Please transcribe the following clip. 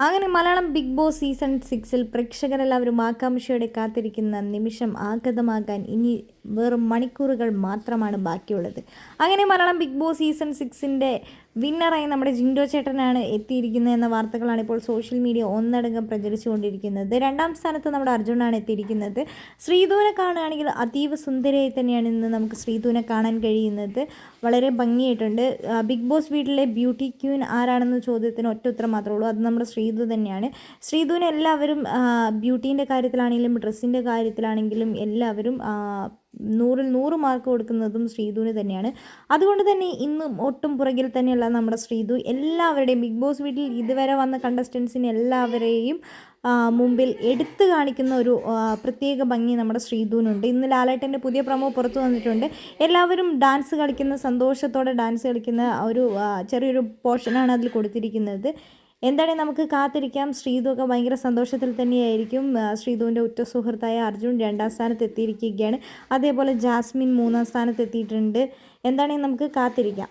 അങ്ങനെ Malayalam Bigg Boss season സിക്സിൽ പ്രേക്ഷകരെല്ലാവരും ആകാംക്ഷയോടെ കാത്തിരിക്കുന്ന നിമിഷം ആഗതമാകാൻ ഇനി വെറും മണിക്കൂറുകൾ മാത്രമാണ് ബാക്കിയുള്ളത്. അങ്ങനെ മലയാളം ബിഗ് ബോസ് സീസൺ സിക്സിന്റെ വിന്നറായി നമ്മുടെ ജിൻഡോ ചേട്ടനാണ് എത്തിയിരിക്കുന്നത് എന്ന വാർത്തകളാണ് ഇപ്പോൾ സോഷ്യൽ മീഡിയ ഒന്നടങ്കം പ്രചരിച്ചുകൊണ്ടിരിക്കുന്നത്. രണ്ടാം സ്ഥാനത്ത് നമ്മുടെ അർജുനാണ് എത്തിയിരിക്കുന്നത്. ശ്രീധൂനെ കാണുകയാണെങ്കിൽ അതീവ സുന്ദരിയായി തന്നെയാണ് ഇന്ന് നമുക്ക് ശ്രീധൂനെ കാണാൻ കഴിയുന്നത്. വളരെ ഭംഗിയായിട്ടുണ്ട്. ബിഗ് ബോസ് വീട്ടിലെ ബ്യൂട്ടി ക്യൂൻ ആരാണെന്ന ചോദ്യത്തിന് ഒറ്റ ഉത്തരം മാത്രമേ ഉള്ളൂ. അത് നമ്മുടെ ശ്രീധു തന്നെയാണ്. ശ്രീധുവിനെ എല്ലാവരും ബ്യൂട്ടീന്റെ കാര്യത്തിലാണെങ്കിലും ഡ്രസ്സിന്റെ കാര്യത്തിലാണെങ്കിലും എല്ലാവരും നൂറിൽ നൂറ് മാർക്ക് കൊടുക്കുന്നതും ശ്രീധുവിന് തന്നെയാണ്. അതുകൊണ്ട് തന്നെ ഇന്നും ഒട്ടും പുറകിൽ തന്നെയല്ല നമ്മുടെ ശ്രീധു എല്ലാവരുടെയും ബിഗ് ബോസ് വീട്ടിൽ ഇതുവരെ വന്ന കണ്ടസ്റ്റൻസിന് എല്ലാവരെയും മുമ്പിൽ എടുത്തു കാണിക്കുന്ന ഒരു പ്രത്യേക ഭംഗി നമ്മുടെ ശ്രീധുവിനുണ്ട്. ഇന്ന് ലാലേട്ടന്റെ പുതിയ പ്രമോ പുറത്തു വന്നിട്ടുണ്ട്. എല്ലാവരും ഡാൻസ് കളിക്കുന്ന സന്തോഷത്തോടെ ഡാൻസ് കളിക്കുന്ന ഒരു ചെറിയൊരു പോർഷനാണ് അതിൽ കൊടുത്തിരിക്കുന്നത്. എന്താണ് നമുക്ക് കാത്തിരിക്കാം? ശ്രീതു ഒക്കെ ഭയങ്കര സന്തോഷത്തിൽ തന്നെയായിരിക്കും. ശ്രീതുവിന്റെ ഉറ്റ സുഹൃത്തായ അർജുൻ രണ്ടാം സ്ഥാനത്ത് എത്തിയിരിക്കുകയാണ്. അതേപോലെ ജാസ്മിൻ മൂന്നാം സ്ഥാനത്ത് എത്തിയിട്ടുണ്ട്. എന്താണെങ്കിൽ നമുക്ക് കാത്തിരിക്കാം?